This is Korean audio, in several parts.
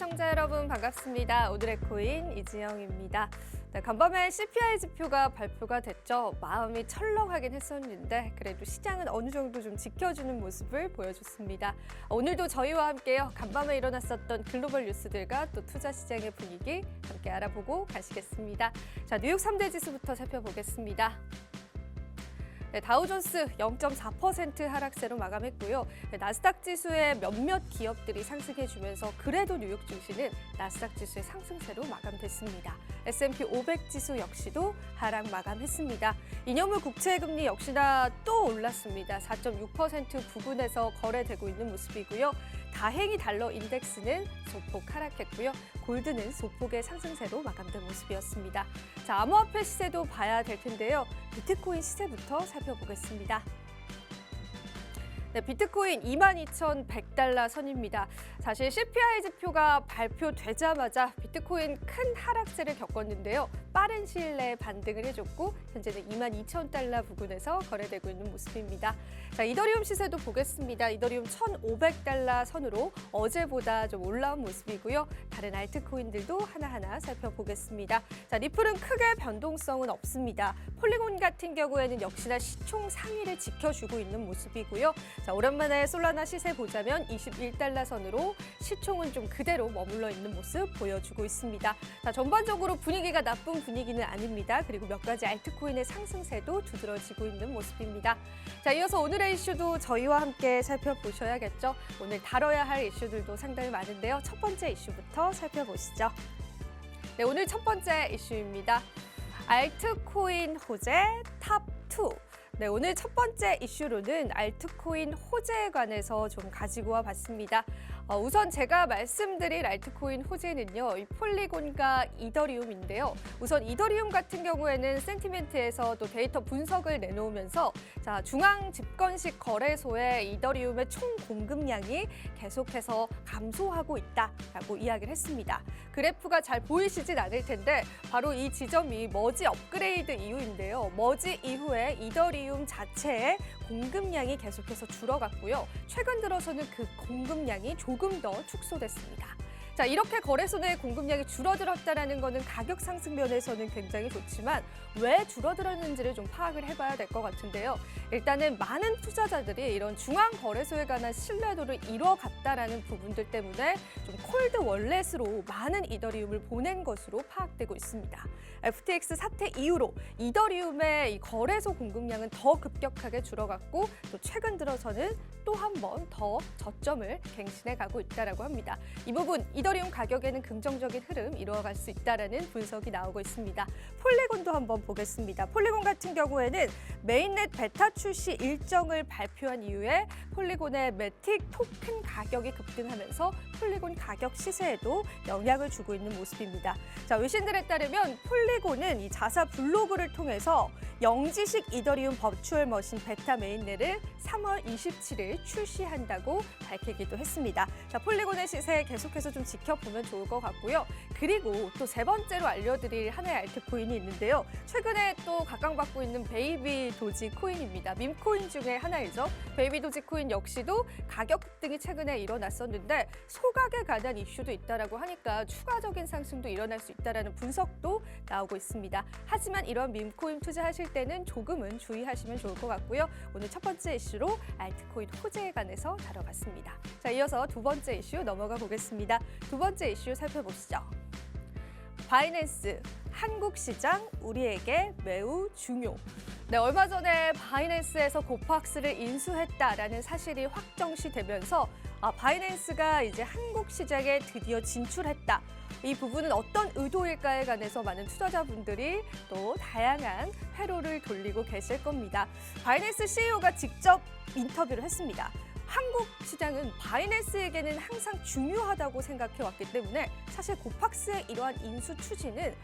시청자 여러분 반갑습니다. 오늘의 코인 이지영입니다. 네, 간밤에 CPI 지표가 발표가 됐죠. 마음이 철렁하긴 했었는데 그래도 시장은 어느 정도 좀 지켜주는 모습을 보여줬습니다. 오늘도 저희와 함께요. 간밤에 일어났었던 글로벌 뉴스들과 또 투자 시장의 분위기 함께 알아보고 가시겠습니다. 자, 뉴욕 3대 지수부터 살펴보겠습니다. 네, 다우존스 0.4% 하락세로 마감했고요. 네, 나스닥 지수의 몇몇 기업들이 상승해주면서 그래도 뉴욕 증시는 나스닥 지수의 상승세로 마감됐습니다. S&P 500 지수 역시도 하락 마감했습니다. 이념물 국채 금리 역시나 또 올랐습니다. 4.6% 부근에서 거래되고 있는 모습이고요. 다행히 달러 인덱스는 소폭 하락했고요. 골드는 소폭의 상승세로 마감된 모습이었습니다. 자, 암호화폐 시세도 봐야 될 텐데요. 비트코인 시세부터 살펴보겠습니다. 네, 비트코인 22,100달러 선입니다. 사실 CPI 지표가 발표되자마자 비트코인 큰 하락세를 겪었는데요. 빠른 시일 내에 반등을 해줬고 현재는 22,000달러 부근에서 거래되고 있는 모습입니다. 자, 이더리움 시세도 보겠습니다. 이더리움 1,500달러 선으로 어제보다 좀 올라온 모습이고요. 다른 알트코인들도 하나하나 살펴보겠습니다. 자, 리플은 크게 변동성은 없습니다. 폴리곤 같은 경우에는 역시나 시총 상위를 지켜주고 있는 모습이고요. 자, 오랜만에 솔라나 시세 보자면 21달러 선으로 시총은 좀 그대로 머물러 있는 모습 보여주고 있습니다. 자, 전반적으로 분위기가 나쁜 분위기는 아닙니다. 그리고 몇 가지 알트코인의 상승세도 두드러지고 있는 모습입니다. 자, 이어서 오늘의 이슈도 저희와 함께 살펴보셔야겠죠. 오늘 다뤄야 할 이슈들도 상당히 많은데요. 첫 번째 이슈부터 살펴보시죠. 네, 오늘 첫 번째 이슈입니다. 알트코인 호재 탑2. 네, 오늘 첫 번째 이슈로는 알트코인 호재에 관해서 좀 가지고 와 봤습니다. 어, 우선 제가 말씀드릴 알트코인 호재는요, 이 폴리곤과 이더리움인데요. 우선 이더리움 같은 경우에는 센티멘트에서 또 데이터 분석을 내놓으면서 자, 중앙 집권식 거래소에 이더리움의 총 공급량이 계속해서 감소하고 있다라고 이야기를 했습니다. 그래프가 잘 보이시진 않을 텐데 바로 이 지점이 머지 업그레이드 이후인데요. 머지 이후에 이더리움 자체의 공급량이 계속해서 줄어갔고요. 최근 들어서는 그 공급량이 조금 더 축소됐습니다. 자, 이렇게 거래소 내 공급량이 줄어들었다는 것은 가격 상승 면에서는 굉장히 좋지만 왜 줄어들었는지를 좀 파악을 해봐야 될 것 같은데요. 일단은 많은 투자자들이 이런 중앙 거래소에 관한 신뢰도를 잃어갔다라는 부분들 때문에 좀 콜드 월렛으로 많은 이더리움을 보낸 것으로 파악되고 있습니다. FTX 사태 이후로 이더리움의 이 거래소 공급량은 더 급격하게 줄어갔고 또 최근 들어서는 또 한 번 더 저점을 갱신해 가고 있다라고 합니다. 이 부분 이더 리움 가격에는 긍정적인 흐름 이루어갈 수 있다라는 분석이 나오고 있습니다. 폴리곤도 한번 보겠습니다. 폴리곤 같은 경우에는 메인넷 베타 출시 일정을 발표한 이후에 폴리곤의 매틱 토큰 가격이 급등하면서 폴리곤 가격 시세에도 영향을 주고 있는 모습입니다. 자, 외신들에 따르면 폴리곤은 이 자사 블로그를 통해서 영지식 이더리움 버추얼 머신 베타 메인넷을 3월 27일 출시한다고 밝히기도 했습니다. 자, 폴리곤의 시세 계속해서 좀 지켜 보면 좋을 것 같고요. 그리고 또 세 번째로 알려드릴 하나의 알트 코인이 있는데요. 최근에 또 각광받고 있는 베이비 도지 코인입니다. 밈코인 중에 하나이죠. 베이비 도지 코인 역시도 가격 급등이 최근에 일어났었는데 소각에 관한 이슈도 있다라고 하니까 추가적인 상승도 일어날 수 있다라는 분석 도 나오고 있습니다. 하지만 이런 밈코인 투자하실 때는 조금은 주의하시면 좋을 것 같고요. 오늘 첫 번째 이슈로 알트코인 호재에 관해서 다뤄봤습니다. 자, 이어서 두 번째 이슈 넘어가 보겠습니다. 두 번째 이슈 살펴보시죠. 바이낸스 한국 시장 우리에게 매우 중요. 네, 얼마 전에 바이낸스에서 고팍스를 인수했다라는 사실이 확정시 되면서 아, 바이낸스가 이제 한국 시장에 드디어 진출했다. 이 부분은 어떤 의도일까에 관해서 많은 투자자분들이 또 다양한 회로를 돌리고 계실 겁니다. 바이낸스 CEO가 직접 인터뷰를 했습니다. 한국 시장은 바이낸스에게는 항상 중요하다고 생각해 왔기 때문에 사실 고팍스의 이러한 인수 추진은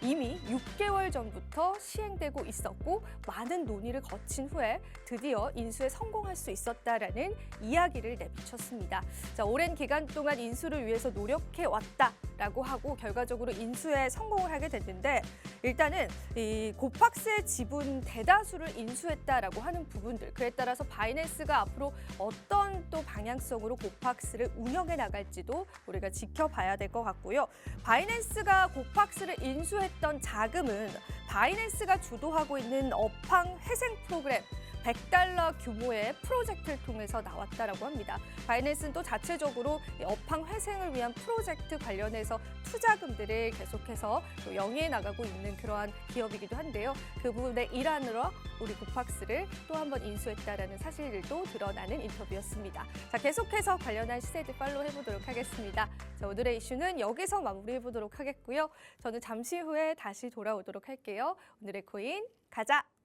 이미 6개 월 전부터 시행되고 있었고 많은 논의를 거친 후에 드디어 인수에 성공할 수 있었다라는 이야기를 내비쳤습니다. 자, 오랜 기간 동안 인수를 위해서 노력해 왔다라고 하고 결과적으로 인수에 성공을 하게 됐는데 일단은 이 고팍스의 지분 대다수를 인수했다라고 하는 부분들 그에 따라서 바이낸스가 앞으로 어떤 또 방향성으로 고팍스를 운영해 나갈지도 우리가 지켜봐야 될 것 같고요. 바이낸스가 고팍스를 인수했던 자금은 바이낸스가 주도하고 있는 업황 회생 프로그램 100달러 규모의 프로젝트를 통해서 나왔다라고 합니다. 바이낸스는 또 자체적으로 이 업황 회생을 위한 프로젝트 관련해서 투자금들을 계속해서 또 영위해 나가고 있는 그러한 기업이기도 한데요. 그 부분의 일환으로 우리 고팍스를 또 한 번 인수했다라는 사실들도 드러나는 인터뷰였습니다. 자, 계속해서 관련한 시세들 팔로우 해보도록 하겠습니다. 자, 오늘의 이슈는 여기서 마무리해 보도록 하겠고요. 저는 잠시 후에 다시 돌아오도록 할게요. 오늘의 코인 가자.